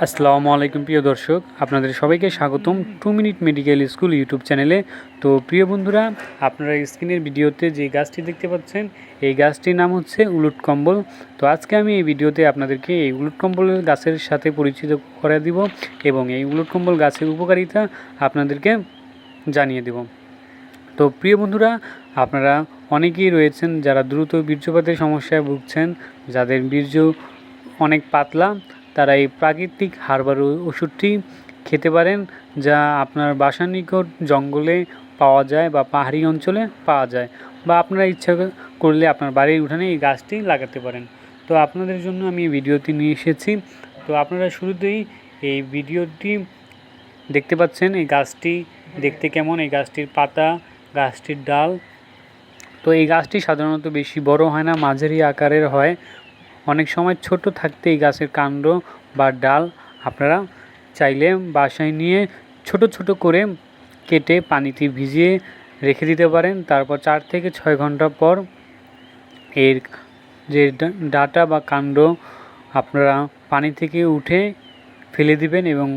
আসসালামু আলাইকুম প্রিয় দর্শক, আপনাদের সবাইকে স্বাগতম two minute medical school YouTube চ্যানেলে। তো প্রিয় বন্ধুরা, আপনারা স্ক্রিনের ভিডিওতে যে গাছটি দেখতে পাচ্ছেন, এই গাছটির নাম হচ্ছে উলুট কম্বল। তো আজকে আমি এই ভিডিওতে আপনাদেরকে এই উলুট কম্বল গাছের সাথে পরিচিত করে দিব এবং এই উলুট কম্বল গাছের উপকারিতা আপনাদেরকে জানিয়ে দেব। তো প্রিয় বন্ধুরা, আপনারা অনেকেই রয়েছেন যারা দ্রুত বীর্যপাতের সমস্যায় ভুগছেন, যাদের বীর্য অনেক পাতলা তারা এই প্রাকৃতিক হার্বাল ওষুধটি খেতে পারেন, যা আপনার বাসার নিকট জঙ্গলে পাওয়া যায় বা পাহাড়ি অঞ্চলে পাওয়া যায়, বা আপনারা ইচ্ছা করলে আপনার বাড়ির উঠানে এই গাছটি লাগাতে পারেন। তো আপনাদের জন্য আমি ভিডিওটি নিয়ে এসেছি। তো আপনারা শুরুতেই এই ভিডিওটি দেখতে পাচ্ছেন এই গাছটি দেখতে কেমন, এই গাছটির পাতা, গাছটির ডাল। তো এই গাছটি সাধারণত বেশি বড় হয় না, মাঝারি আকারের হয়। অনেক সময় ছোট থাকতে এই গাছের কাণ্ড বা ডাল আপনারা চাইলে বাসায় নিয়ে ছোট ছোট করে কেটে পানিতে ভিজিয়ে রেখে দিতে পারেন। তারপর চার থেকে ছয় ঘণ্টা পর এর যে ডাটা বা কাণ্ড আপনারা পানি থেকে উঠে ফেলে দিবেন এবং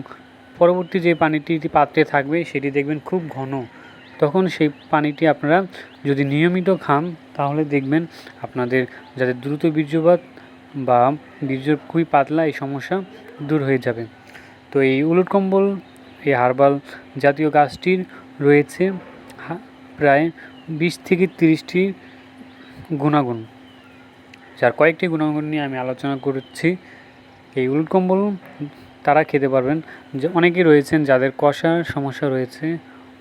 পরবর্তী যে পানিটি পাত্রে থাকবে সেটি দেখবেন খুব ঘন। তখন সেই পানিটি আপনারা যদি নিয়মিত খান তাহলে দেখবেন আপনাদের যাদের দ্রুত বীর্যপাত বা বীর্য খুবই পাতলা এই সমস্যা দূর হয়ে যাবে। তো এই উলট কম্বল, এই হার্বাল জাতীয় গাছটির রয়েছে প্রায় বিশ থেকে তিরিশটি গুণাগুণ। যার কয়েকটি গুণাগুণ নিয়ে আমি আলোচনা করছি। এই উলট কম্বল তারা খেতে পারবেন। যে অনেকেই রয়েছেন যাদের কষার সমস্যা রয়েছে।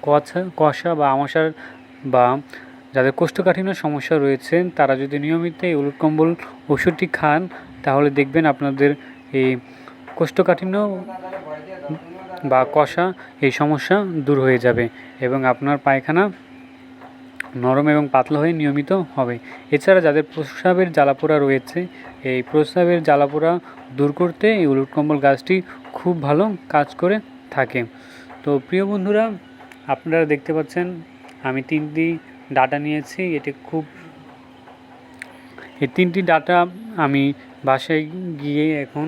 কষা কষা বা আমাশার বা যাদের কোষ্ঠকাঠিন্য সমস্যা রয়েছে, তারা যদি নিয়মিত এই উলট কম্বল ওষুধটি খান, তাহলে দেখবেন আপনাদের এই কোষ্ঠকাঠিন্য বা কষা এই সমস্যা দূর হয়ে যাবে এবং আপনার পায়খানা নরম এবং পাতলা হয়ে নিয়মিত হবে। এছাড়া যাদের প্রস্রাবের জ্বালাপোড়া রয়েছে, এই প্রস্রাবের জ্বালাপোড়া দূর করতে এই উলট কম্বল গাছটি খুব ভালো কাজ করে থাকে। তো প্রিয় বন্ধুরা, আপনারা দেখতে পাচ্ছেন, আমি তিনটি ডাটা নিয়েছি, এটি খুব এই তিনটি ডাটা আমি বাসায় গিয়ে এখন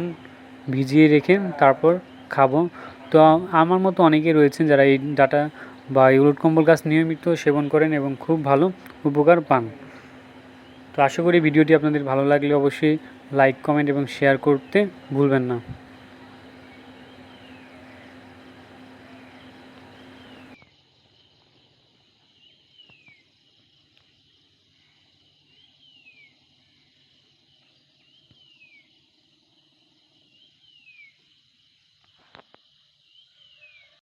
ভিজিয়ে রেখে তারপর খাব। তো আমার মতো অনেকে রয়েছেন যারা এই ডাটা বা এই কম্বল গাছ নিয়মিত সেবন করেন এবং খুব ভালো উপকার পান। তো আশা করি ভিডিওটি আপনাদের ভালো লাগলে অবশ্যই লাইক কমেন্ট এবং শেয়ার করতে ভুলবেন না।